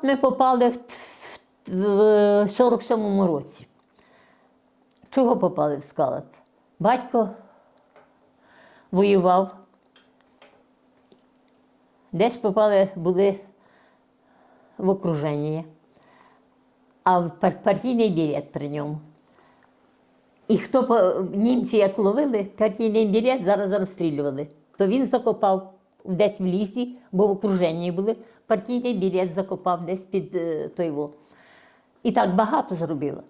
скалат ми попали в, в, в 47-му році. Чого попали в скалат? Батько воював. Десь попали, були в окруженні, а партійний білет при ньому. І хто німці як ловили, партійний білет зараз розстрілювали. То він закопав десь в лісі, бо в окруженні були, партійний білет закопав десь під е, той во. І так багато зробила.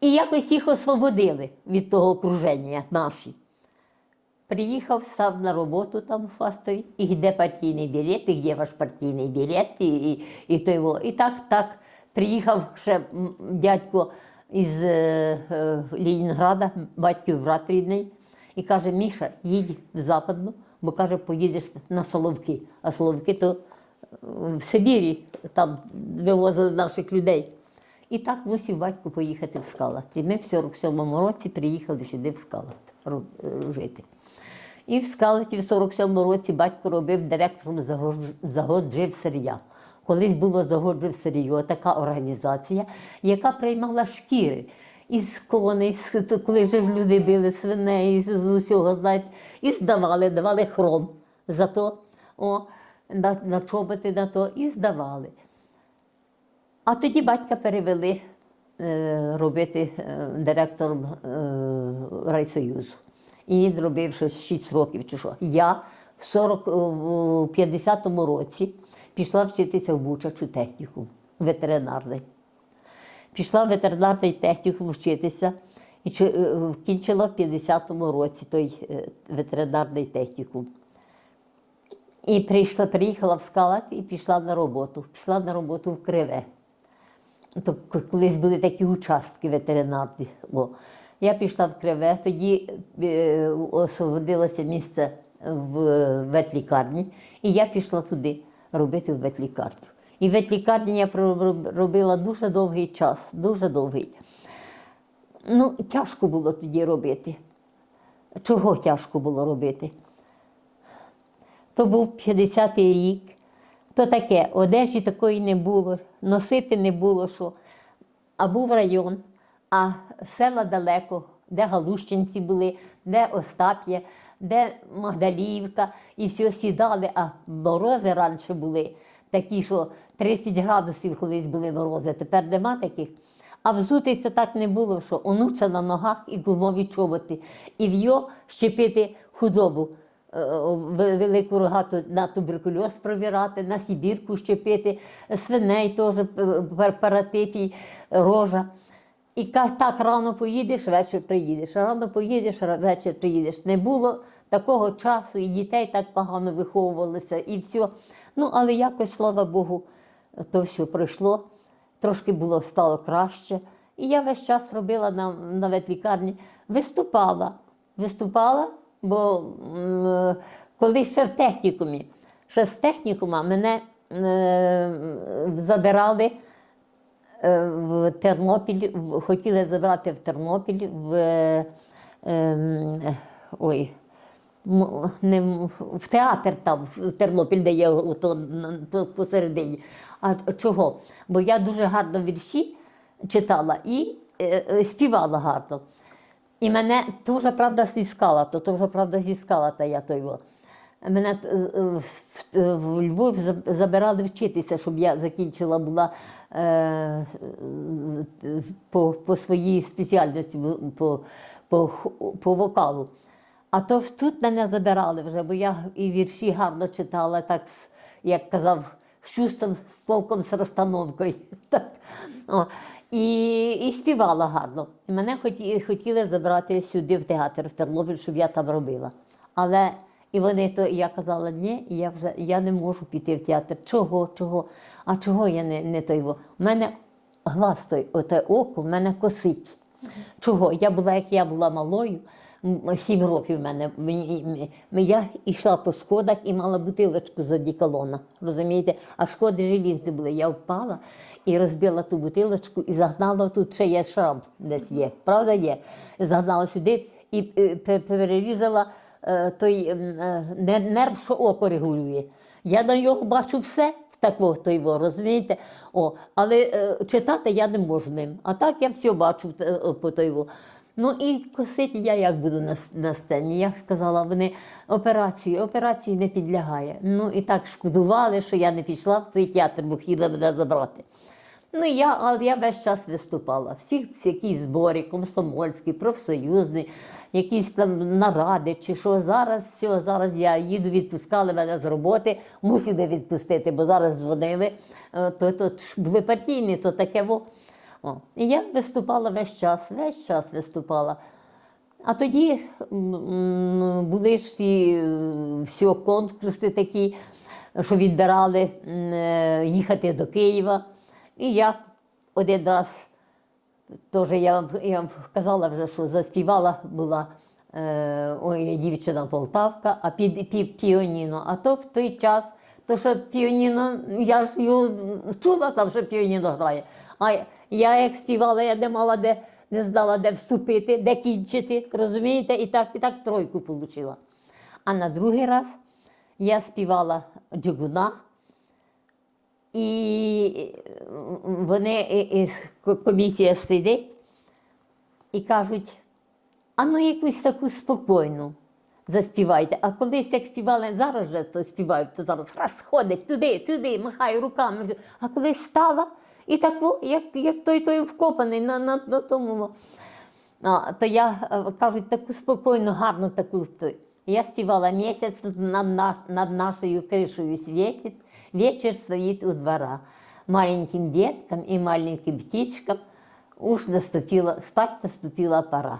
І якось їх освободили від того окруження наші. Приїхав, став на роботу там у Фастові, і де партійний білет, і де ваш партійний білет, і, і, і, той во. і так, так. Приїхав ще дядько із е, е, Ленінграда, батьків брат рідний, і каже: Міша, їдь в Западну, бо каже, поїдеш на Соловки. А Соловки то е, в Сибірі там вивозили наших людей. І так мусив батько поїхати в Скалат. І ми в 47-му році приїхали сюди в Скалат е, жити. І в Скалаті в 47-му році батько робив директором загоджив сир'я. Колись було загоджив сир'я, така організація, яка приймала шкіри із коней, коли ж люди били свиней, з, усього, знаєте, і здавали, давали хром за то, о, на, на чоботи на то, і здавали. А тоді батька перевели е, робити е, директором е, райсоюзу. І він робив щось 6 років чи що. Я в 40, в 50-му році пішла вчитися в Бучачу технікум ветеринарний. Пішла в ветеринарний технікум вчитися і е, вкінчила в 50-му році той е, ветеринарний технікум. І прийшла, приїхала в Скалат і пішла на роботу. Пішла на роботу в Криве. То колись були такі участки ветеринарні. О. Я пішла в Криве, тоді е, освободилося місце в ветлікарні, і я пішла туди робити в ветлікарню. І ветлікарні я робила дуже довгий час, дуже довгий. Ну, тяжко було тоді робити. Чого тяжко було робити? То був 50-й рік. То таке, одежі такої не було, носити не було що. А був район, а села далеко, де Галущинці були, де Остап'я, де Магдаліївка, і все сідали, а морози раніше були такі, що 30 градусів колись були морози, тепер нема таких. А взутися так не було, що онуча на ногах і гумові чоботи, і в'йо щепити худобу е, велику рогату на туберкульоз провірати, на сібірку щепити, свиней теж е, пар- паратиті, рожа. І так рано поїдеш, вечір приїдеш. Рано поїдеш, вечір приїдеш. Не було такого часу, і дітей так погано виховувалося, і все. Ну, але якось, слава Богу, то все пройшло. Трошки було стало краще. І я весь час робила на, на ветлікарні, виступала. Виступала, бо м, коли ще в технікумі, ще з технікума мене е, забирали е, в Тернопіль, хотіли забрати в Тернопіль в, е, е, ой, не, в театр там, в Тернопіль, де є посередині. А чого? Бо я дуже гарно вірші читала і е, е, співала гарно. І мене теж, правда, зіскала, то теж, правда, зіскала та я той. Мене е, е, в, в Львов забирали вчитися, щоб я закінчила була е, е, по, по своїй спеціальності, по, по, по вокалу. А то тут мене забирали вже, бо я і вірші гарно читала, так, як казав, з чувством, з з розстановкою. Так. О. І, і співала гарно. І мене хоті, хотіли забрати сюди в театр, в Тернопіль, щоб я там робила. Але і вони то я казала, ні, я вже я не можу піти в театр. Чого, чого? А чого я не, не той? У мене глаз той, оте око, в мене косить. Чого? Я була, як я була малою, сім років в мене. Я йшла по сходах і мала бутилочку з одіколона. Розумієте? А сходи желізні були. Я впала і розбила ту бутилочку і загнала тут ще є шрам десь є. Правда є? Загнала сюди і е, перерізала е, той е, нер- нерв, що око регулює. Я на нього бачу все, такого то його, розумієте? О, але е, читати я не можу ним. А так я все бачу по того. Ну і косити я як буду на, на сцені. Я сказала, вони операцію, операції не підлягає. Ну і так шкодували, що я не пішла в той театр, бо хотіли мене забрати. Ну, я, але я весь час виступала. Всі якісь збори, комсомольські, профсоюзні, якісь там наради чи що. Зараз все, зараз я їду, відпускали мене з роботи, мусив де відпустити, бо зараз дзвонили, е, то, то були партійні, то таке во. О. І я виступала весь час, весь час виступала. А тоді були ж ті всі конкурси такі, що відбирали е, їхати до Києва. І я один раз теж я, я казала вже, що заспівала була е, дівчина Полтавка, а під, піаніно. А то в той час, то що піаніно, я ж його чула там, що піаніно грає. А я як співала, я не мала де, не знала, де вступити, де кінчити, розумієте? І так, і так тройку отримала. А на другий раз я співала джигуна. І вони, і- і комісія сидить і кажуть, а ну якусь таку спокійну заспівайте. А колись як співали, зараз же то співають, то зараз раз ходить туди, туди, махає руками. А колись стала і так, як, як той той вкопаний на, на, на тому. А, то я е, кажуть, таку спокійну, гарну таку. Я співала місяць над, на- над нашою кришею світить, вечір стоїть у двора. Маленьким деткам і маленьким птичкам уж наступила, спать наступила пора.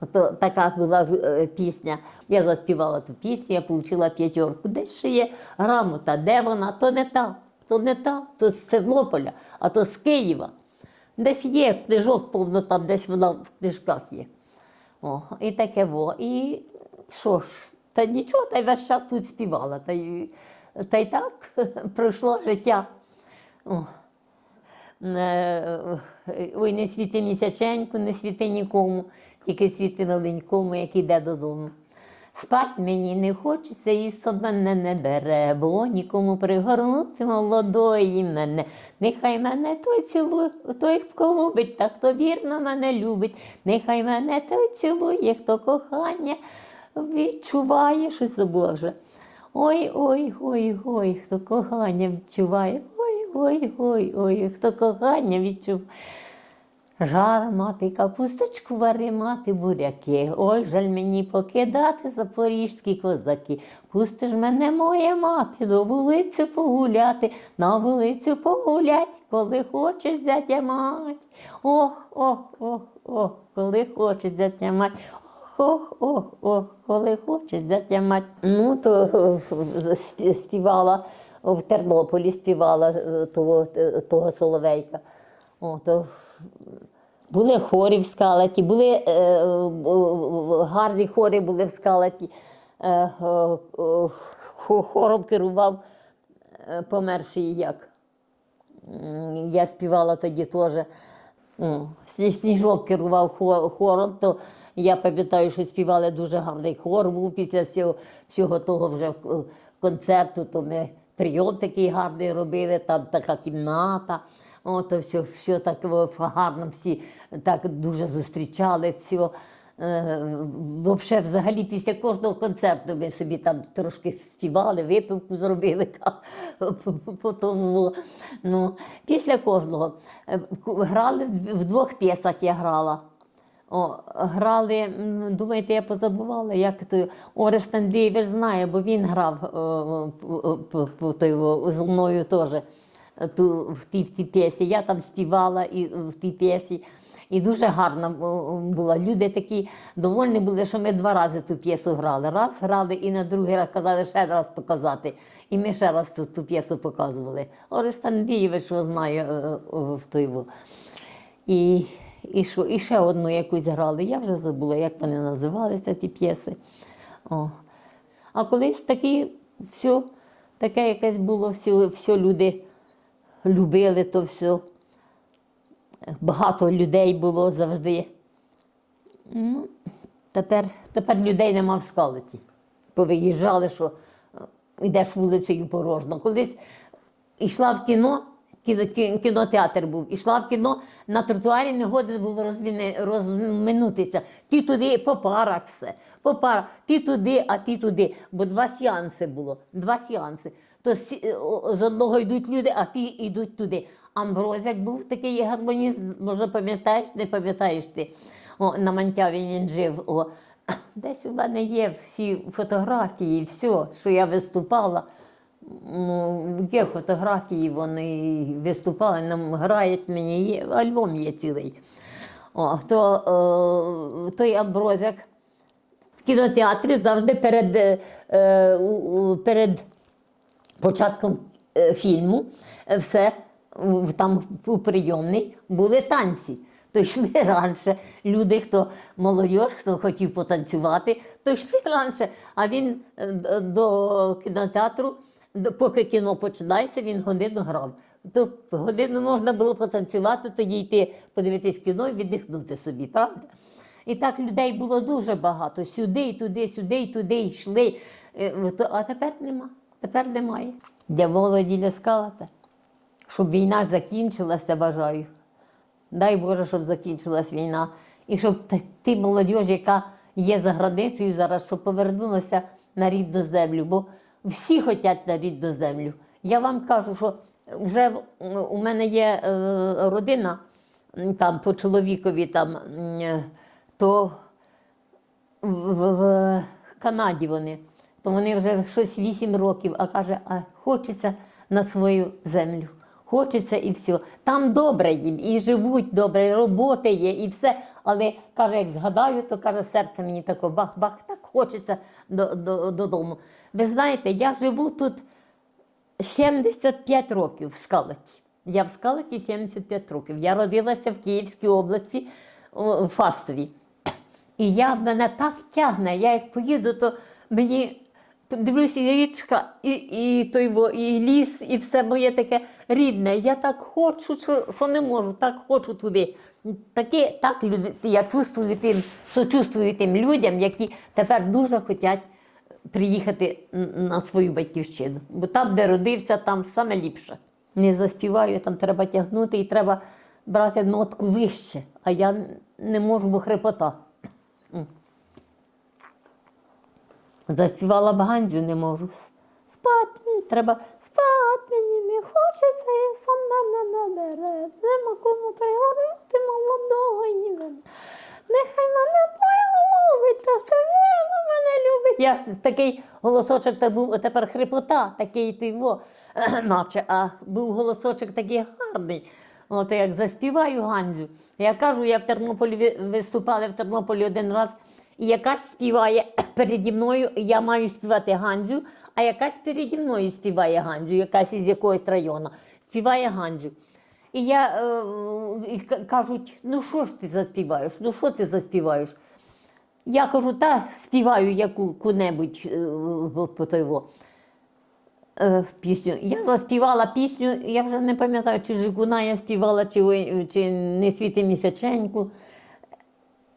Ото така була е, пісня. Я заспівала ту пісню, я отримала п'ятерку. Де ще є грамота? Де вона? То не та, то не та, то з Тернополя, а то з Києва. Десь є книжок повно, там десь вона в книжках є. О, і таке во. І що ж, та нічого, та й весь час тут співала. Та й, та й так пройшло життя. О. Ой, не світи місяченьку, не світи нікому, тільки світи маленькому, як іде додому. Спать мені не хочеться, і сон мене не бере, бо нікому пригорнути молодої мене. Нехай мене той цілує, той хто любить, та хто вірно мене любить. Нехай мене той цілує, хто кохання відчуває, щось вже. Ой, ой, ой, ой, хто кохання відчуває. Ой, ой, ой, ой, хто кохання відчуває. Жар мати, капусточку вари мати буряки. Ой, жаль мені покидати запорізькі козаки. Пусти ж мене, моя мати, до вулицю погуляти, на вулицю погулять, коли хочеш зятя мать. Ох, ох, ох, ох, коли хочеш зятя мать. Ох, ох, ох, коли хочеш зятя мать. Ну, то співала в Тернополі, співала е, того, е, того Соловейка. О, то були хорі в скалаті, були е, е, е, гарні хорі були в скалаті. Хором керував померший як. Я співала тоді теж. Сніжок керував хором, то я пам'ятаю, що співали дуже гарний хор був після всього, всього того вже концерту, то ми прийом такий гарний робили, там така кімната. О, то все, все так гарно всі так дуже зустрічали. Все. Е, Вообще, взагалі, після кожного концерту ми собі там трошки співали, випивку зробили. Та, по- по- по тому, ну, після кожного Е, грали в двох п'єсах я грала. О, грали, думаєте, я позабувала, як то Орест Андрійович знає, бо він грав о, по- по- по- той, о, зі мною теж е, ту, в тій, в тій п'єсі. Я там співала і в тій п'єсі. І дуже гарна о, була. Люди такі довольні були, що ми два рази ту п'єсу грали. Раз грали і на другий раз казали ще раз показати. І ми ще раз ту, ту п'єсу показували. Орест Андрійович знає е, е, в той. І, і, що, і ще одну якусь грали. Я вже забула, як вони називалися, ті п'єси. О. А колись такі, все, таке якесь було, все, все люди любили, то все. Багато людей було завжди. Ну, тепер, тепер людей нема в скалиті. Повиїжджали, що е, йдеш вулицею порожно. Колись йшла в кіно, кіно, кінотеатр був, ішла в кіно, на тротуарі не годен було розміни, розминутися. Ті туди по парах все. По парах. Ті туди, а ті туди. Бо два сеанси було. Два сеанси. То з одного йдуть люди, а ті йдуть туди. Амброзяк був такий гармоніст, може пам'ятаєш, не пам'ятаєш ти. О, на Мантяві він жив. О. Десь у мене є всі фотографії, все, що я виступала. Ну, є фотографії, вони виступали, нам грають мені, є, альбом є цілий. О, то е, той Амброзяк в кінотеатрі завжди перед, е, е, перед початком е, фільму е, все там у прийомний були танці. То йшли раніше люди, хто молодь, хто хотів потанцювати, то йшли раніше. А він е, до кінотеатру, поки кіно починається, він годину грав. То годину можна було потанцювати, тоді йти подивитись кіно і віддихнути собі, правда? І так людей було дуже багато. Сюди, туди, сюди, і туди йшли. А тепер нема. Тепер немає. Для молоді для скалата. Щоб війна закінчилася, бажаю. Дай Боже, щоб закінчилась війна. І щоб ти молодь, яка є за границею зараз, щоб повернулася на рідну землю. Бо всі хочуть на рідну землю. Я вам кажу, що вже у мене є е, родина там по чоловікові, там, то в Канаді вони, то вони вже щось 8 років, а каже, а хочеться на свою землю. Хочеться і все. Там добре їм, і живуть добре, і роботи є, і все. Але каже, як згадаю, то каже, серце мені тако бах-бах, так хочеться до, до, додому. Ви знаєте, я живу тут 75 років в Скалаті. Я в Скалаті 75 років. Я родилася в Київській області в Фастові. І я мене так тягне. Я як поїду, то мені дивлюся і річка, і, і, той, і ліс, і все моє таке рідне. Я так хочу, що, що не можу, так хочу туди. Таке, так я чувствую тим, сочувствую тим людям, які тепер дуже хочуть приїхати на свою батьківщину. Бо там, де родився, там саме ліпше. Не заспіваю, там треба тягнути і треба брати нотку вище, а я не можу, бо хрипота. Заспівала б Ганзю, не можу. Спать мені треба, спать мені не хочеться, і сам мене не бере. Нема кому і мене. Нехай мене Бог мовить, та що він мене любить. Я такий голосочок та був, а тепер хрипота, такий ти во, наче, а був голосочок такий гарний. От як заспіваю Ганзю. Я кажу, я в Тернополі ви- виступала в Тернополі один раз, і якась співає переді мною, я маю співати Ганзю, а якась переді мною співає Ганзю, якась із якогось району, співає Ганзю. І я е, кажуть, ну що ж ти заспіваєш? Ну що ти заспіваєш? Я кажу, та співаю яку-небудь е, по той е, пісню. Я заспівала пісню, я вже не пам'ятаю, чи Жигуна я співала, чи, чи не світи місяченьку.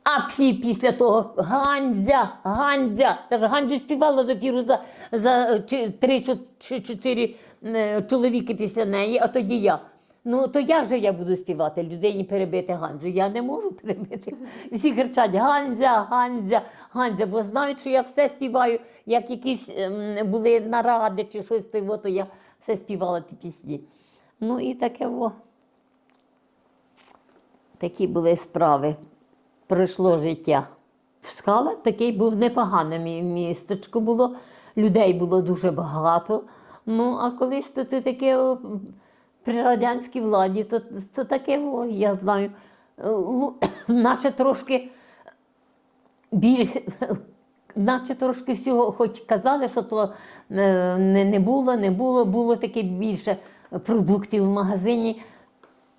А всі після того Ганзя, Ганзя. Та ж Ганзю співала допіру за, за три чи, чотири е, чоловіки після неї, а тоді я. Ну, то як же я буду співати людині перебити Ганзю? Я не можу перебити. Всі кричать Ганзя, Ганзя, Ганзя, бо знають, що я все співаю, як якісь ем, були наради чи щось, то, то я все співала ті пісні. Ну і таке во. Такі були справи. Пройшло життя. Скала такий був непогане містечко було, людей було дуже багато. Ну, а колись то таке при радянській владі, то це таке, о, я знаю, наче трошки більш, наче трошки всього, хоч казали, що то е, не, не було, не було, було таке більше продуктів в магазині.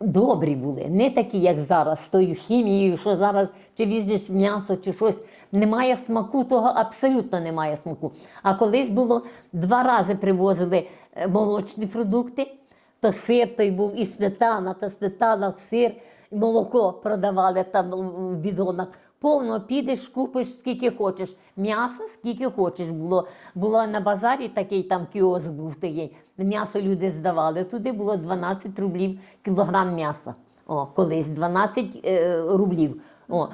Добрі були, не такі, як зараз, з тою хімією, що зараз чи візьмеш м'ясо, чи щось. Немає смаку, того абсолютно немає смаку. А колись було два рази привозили е, молочні продукти, то сир той був, і сметана, то сметана, сир, молоко продавали там в бідонах. Повно підеш, купиш скільки хочеш. М'яса скільки хочеш. Було, було на базарі такий там кіоск був такий. М'ясо люди здавали. Туди було 12 рублів кілограм м'яса. О, колись 12 е, рублів. О.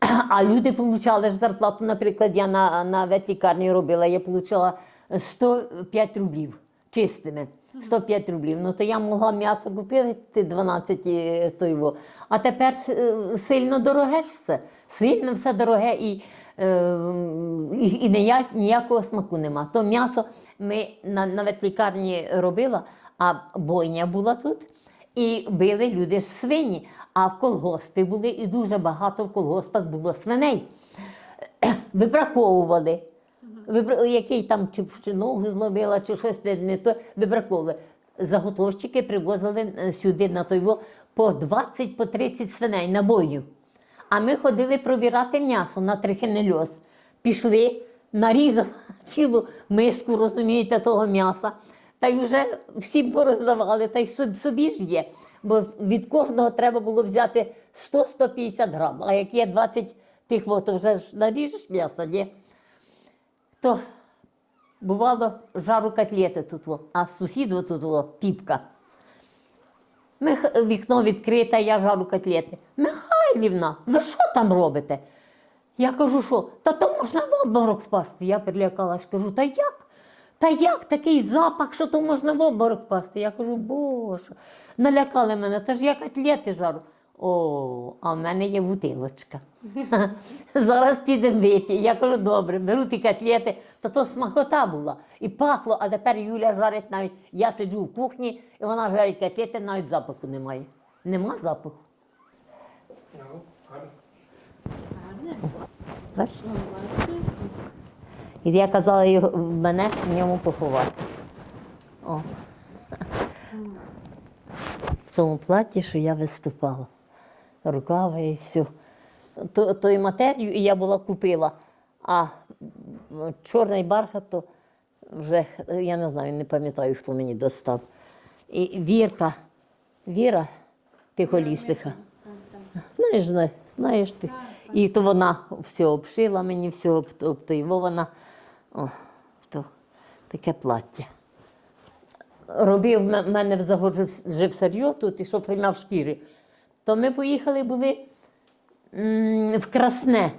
А люди отримали ж зарплату, наприклад, я на, на ветлікарні робила, я отримала 105 рублів чистими. 105 рублів. Ну то я могла м'ясо купити 12 е, тойво. А тепер е, сильно дороге ж все. Сильно все дороге і, е, і, і ніяк, ніякого смаку нема. То м'ясо ми на, на ветлікарні робила, а бойня була тут. І били люди ж свині, а в колгоспі були, і дуже багато в колгоспах було свиней. Вибраковували. Вибра... Який там чи, ногу зловила, чи щось не- то вибраковували. Заготовщики привозили е, сюди на тойво по 20 по 30 свиней на бойню. А ми ходили провірати м'ясо на трихинельоз. Пішли, нарізали цілу миску, розумієте, того м'яса. Та й вже всім пороздавали, та й собі ж є. Бо від кожного треба було взяти 100-150 грам. А як є 20 тих, от, то вже ж наріжеш м'ясо, ні? То бувало жару котлети тут, а сусід тут во, піпка. Вікно відкрите, я жару котлети. Михайлівна, ви що там робите? Я кажу, що? Та то можна в обморок впасти. Я перелякалась, кажу, та як? Та як такий запах, що то можна в обморок впасти? Я кажу, боже, налякали мене, та ж я котлети жару. О, а в мене є бутилочка. Зараз підемо вип'ємо. Я кажу, добре, беру ті котлети, то то смакота була. І пахло, а тепер Юля жарить навіть. Я сиджу в кухні, і вона жарить котлети, навіть запаху немає. Нема запаху. Ну? Ну, бачите? І я казала мене в ньому поховати. О. В тому платі, що я виступала. Рукава і все. То, то матерію я була купила, а чорний бархат, то вже я не знаю, не пам'ятаю, хто мені достав. І Вірка, Віра Тихолісиха. Знаєш, знаєш ти. І то вона все обшила мені, все об, об, то вона. О, то таке плаття. Робив в мене взагалі жив сарйо тут і що приймав шкіри. То ми поїхали були в Красне.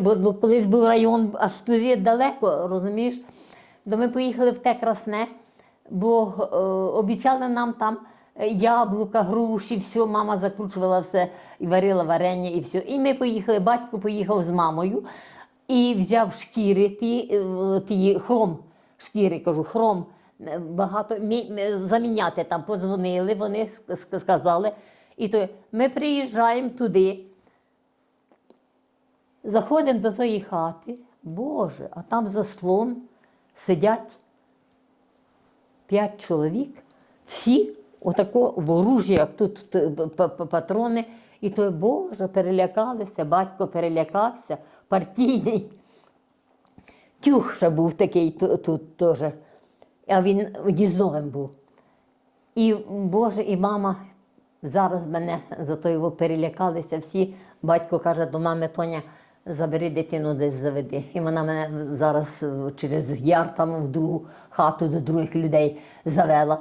Бо, бо колись був район аж туди далеко, розумієш? То ми поїхали в те красне, бо е, обіцяли нам там яблука, груші, все, мама закручувала все і варила варення і все. І ми поїхали, батько поїхав з мамою і взяв шкіри, ті, е, ті хром, шкіри, кажу, хром. е, Багато заміняти там подзвонили, вони ск- ск- сказали. І то ми приїжджаємо туди, Заходимо до тої хати, Боже, а там за столом сидять п'ять чоловік, всі отако в оружі, як тут патрони. І то, Боже, перелякалися, батько перелякався, партійний. Тюх був такий тут теж, а він їздовим був. І Боже, і мама зараз мене за то його перелякалися всі. Батько каже до мами Тоня, забери дитину десь заведи. І вона мене зараз через яр там в другу хату до других людей завела.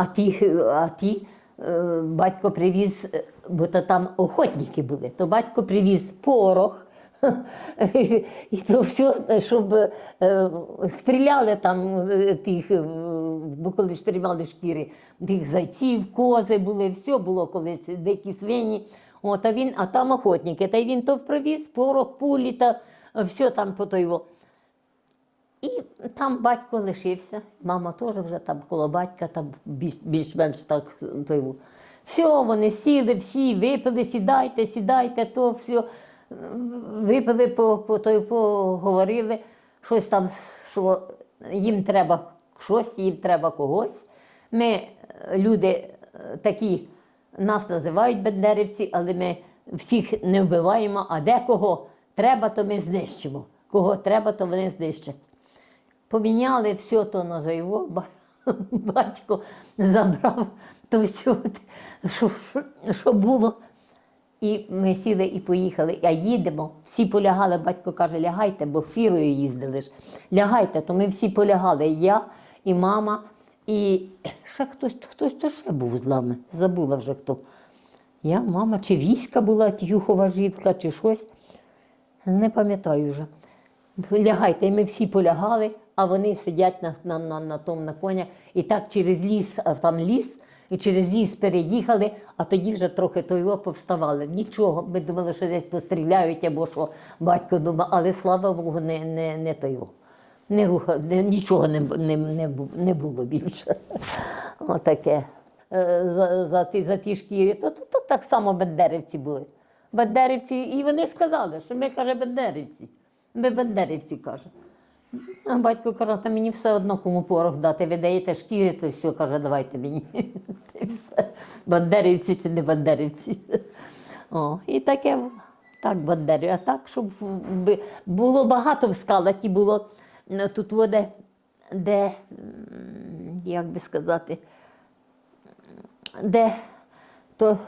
А ті, а ті е, батько привіз, е, бо то там охотники були, то батько привіз порох. І то все, щоб е, стріляли там е, тих, е, бо коли ж тримали шкіри, тих зайців, кози були, все було колись, дикі свині. От, а, він, а там охотники, та він то привіз, порох, пулі та все там по той. І там батько лишився, мама теж вже там коло батька, там більш, більш-менш так той. во. Все, вони сіли, всі випили, сідайте, сідайте, то все. Випили, по, по, той, поговорили, щось там, що їм треба щось, їм треба когось. Ми, е, люди е, такі, нас називають бендерівці, але ми всіх не вбиваємо, а декого треба, то ми знищимо. Кого треба, то вони знищать. Поміняли все то на зайво, батько забрав то все, що, що було. І ми сіли і поїхали, а їдемо. Всі полягали, батько каже, лягайте, бо фірою їздили ж. Лягайте, то ми всі полягали. Я і мама, і ще хтось, хтось то ще був з нами. Забула вже хто. Я, мама, чи війська була тюхова жінка, чи щось. Не пам'ятаю вже. Лягайте, і ми всі полягали, а вони сидять на, на, на, на тому на конях. І так через ліс, а там ліс, і через ліс переїхали, а тоді вже трохи то його повставали. Нічого, ми думали, що десь постріляють або що батько думав, але слава Богу, не, не, не то його. Не руха, не, нічого не, не, не, не було більше. Отаке. Е, За, за, ті, за ті шкірі, то, то, то так само бендерівці були. Бендерівці, і вони сказали, що ми, каже, бендерівці. Ми бендерівці, каже. А батько каже, та мені все одно кому порох дати, ви шкіри, то все, каже, давайте мені. Все. Бандерівці чи не бандерівці. О, і таке, так, бандери. А так, щоб було багато в скалаті, було е, тут воде, де, як би сказати, де то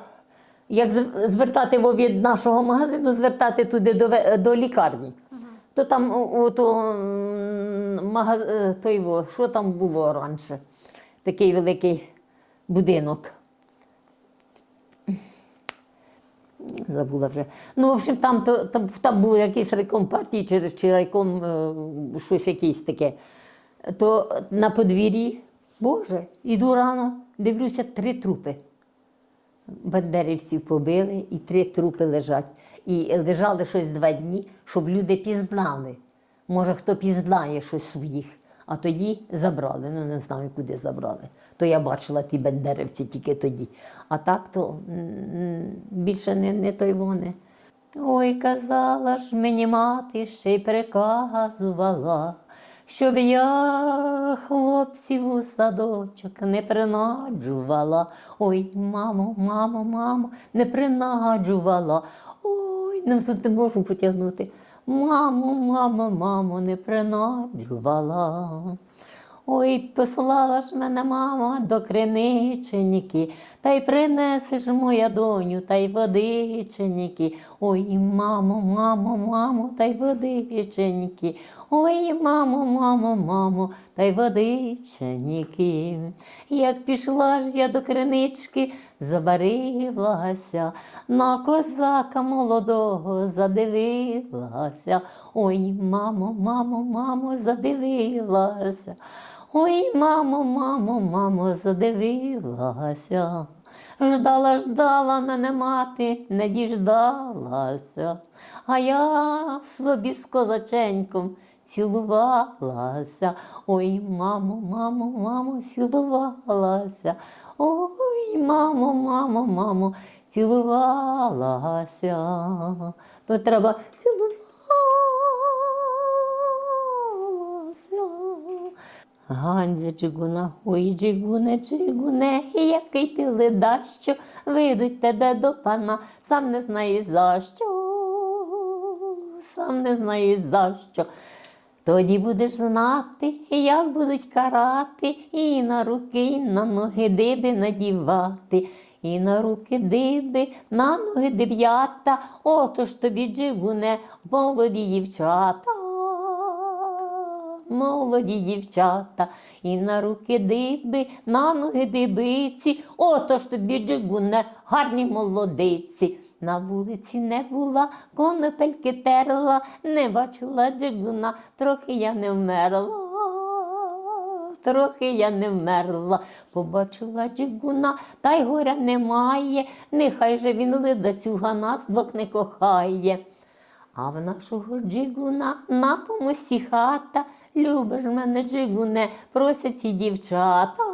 як звертати від нашого магазину, звертати туди до, до лікарні. То там о, о, то, м, мага, е, той, що там було раніше? Такий великий будинок. Забула вже. Ну, в общем, там, там, там був якийсь райком партії чи, чи райком е, щось якесь таке. То на подвір'ї, Боже, іду рано, дивлюся, три трупи. Бандерівців побили і три трупи лежать. І лежали щось два дні, щоб люди пізнали. Може, хто пізнає щось своїх. А тоді забрали. Ну не знаю, куди забрали. То я бачила ті бендерівці тільки тоді. А так то більше не, не той вони. Ой, казала ж мені мати, ще й приказувала, щоб я хлопців у садочок не принаджувала. Ой, мамо, мамо, мамо, не принаджувала. Не можу потягнути. Мамо, мамо, мамо, не принаджувала. Ой, послала ж мене мама до криниченьки, та й принесеш моя доню, та й водиченьки. Ой, мамо, мамо, мамо, та й водиченьки. Ой, мамо, мамо, мамо, та й водиченьки. Як пішла ж я до кринички, забарилася, на козака молодого задивилася. Ой, мамо, мамо, мамо, задивилася. Ой, мамо, мамо, мамо, задивилася. Ждала, ждала мене мати, не діждалася, а я собі з козаченьком цілувалася. Ой, мамо, мамо, мамо, цілувалася. Ой, мамо, мамо, мамо, цілувалася. То треба. Ганзя джигуна, ой, джигуне, джигуне, який ти ледащо, ведуть тебе до пана, сам не знаєш за що, сам не знаєш за що. Тоді будеш знати, як будуть карати, і на руки, і на ноги диби надівати, і на руки диби, на ноги дев'ята, отож тобі джигуне, молоді дівчата молоді дівчата, і на руки диби, на ноги дибиці, отож тобі джигуне, гарні молодиці. На вулиці не була, конопельки терла, не бачила джигуна, трохи я не вмерла. Трохи я не вмерла, побачила джигуна, та й горя немає, нехай же він ледацюга нас двох не кохає. А в нашого джигуна на помості хата, любиш мене, джигуне, просять ці дівчата,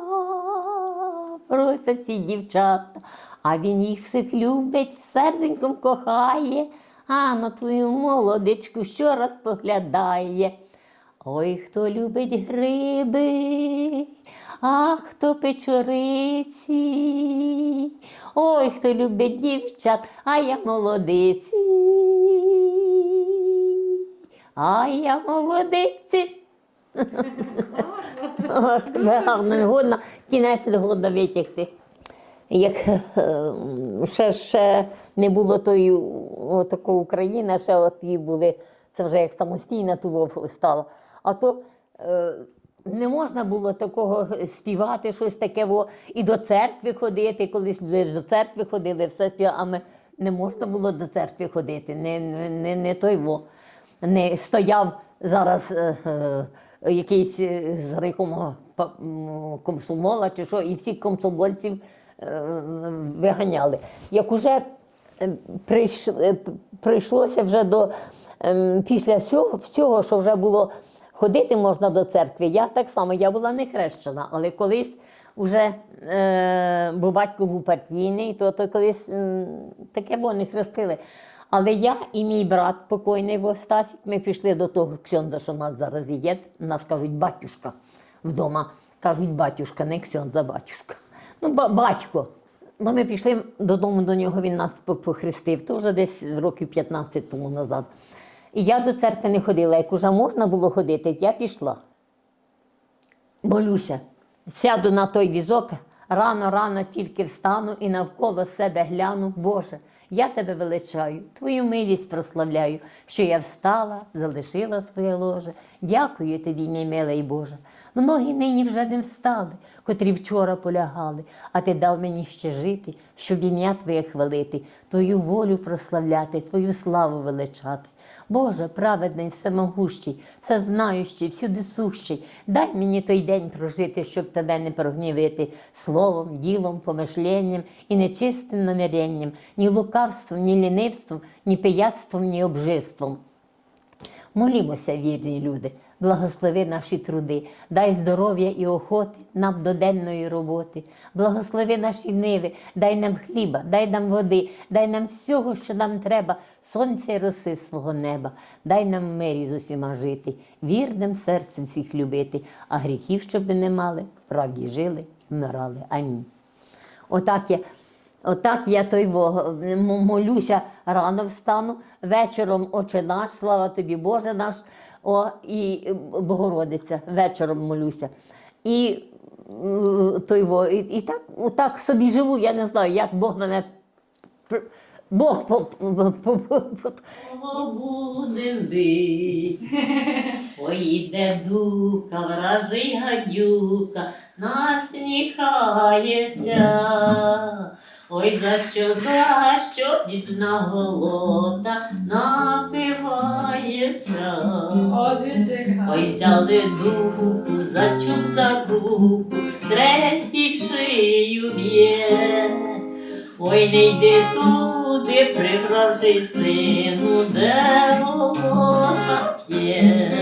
просять ці дівчата, а він їх всіх любить, серденьком кохає, а на твою молодичку щораз поглядає. Ой, хто любить гриби, а хто печориці. Ой, хто любить дівчат, а я молодиці. А я молодиці. От, гарно годно, кінець голода витягти. Як е, ще, ще не було тої такої України, ще от її були, це вже як самостійна тувов стала. А то е, не можна було такого співати, щось таке, во, і до церкви ходити, колись люди ж до церкви ходили, все співали, а ми не можна було до церкви ходити, не, не, не, той во. Не стояв зараз е, е, якийсь е, з па- комсомола чи що, і всіх комсомольців виганяли. Як уже е, е, прийшлося вже до ем, після всього, що вже було ходити можна до церкви, я так само, я була не хрещена, але колись вже, е, бо батько був партійний, то, то колись м, таке було не хрестили. Але я і мій брат покойний Востасік, ми пішли до того ксьонза, що в нас зараз є. Нас кажуть батюшка вдома. Кажуть батюшка, не ксьонза, батюшка. Ну, батько. Ну, ми пішли додому до нього, він нас похрестив, то вже десь років 15 тому назад. І я до церкви не ходила. Як уже можна було ходити, я пішла. Молюся, сяду на той візок, рано, рано тільки встану і навколо себе гляну. Боже, я тебе величаю, твою милість прославляю, що я встала, залишила своє ложе. Дякую тобі, мій милий Боже. Многі нині вже не встали, котрі вчора полягали, а ти дав мені ще жити, щоб ім'я Твоє хвалити, Твою волю прославляти, Твою славу величати. Боже, праведний, всемогущий, всезнаючий, всюди сущий, дай мені той день прожити, щоб тебе не прогнівити словом, ділом, помишленням і нечистим наміренням, ні лукавством, ні лінивством, ні пияцтвом, ні обжирством. Молімося, вірні люди, благослови наші труди, дай здоров'я і охоти нам до денної роботи, благослови наші ниви, дай нам хліба, дай нам води, дай нам всього, що нам треба, сонця й роси свого неба, дай нам мирі з усіма жити, вірним серцем всіх любити, а гріхів, щоб не мали, в правді жили і вмирали. Амінь. Отак я, отак я той молюся, рано встану, вечором Отче наш, слава тобі, Боже наш, о, і е, Богородиця, вечором молюся. І, е, во, і, і так, отак собі живу, я не знаю, як Бог мене. Бог по. Поїде дука, вражий гадюка, насміхається. Ой, за що, за що дідна голота напивається. Ой, взяли дуку, за чуб за руку, третій в шию б'є. Ой, не йди туди, пригрожий сину, де голота є.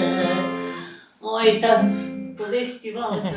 Ой, так коли співалося.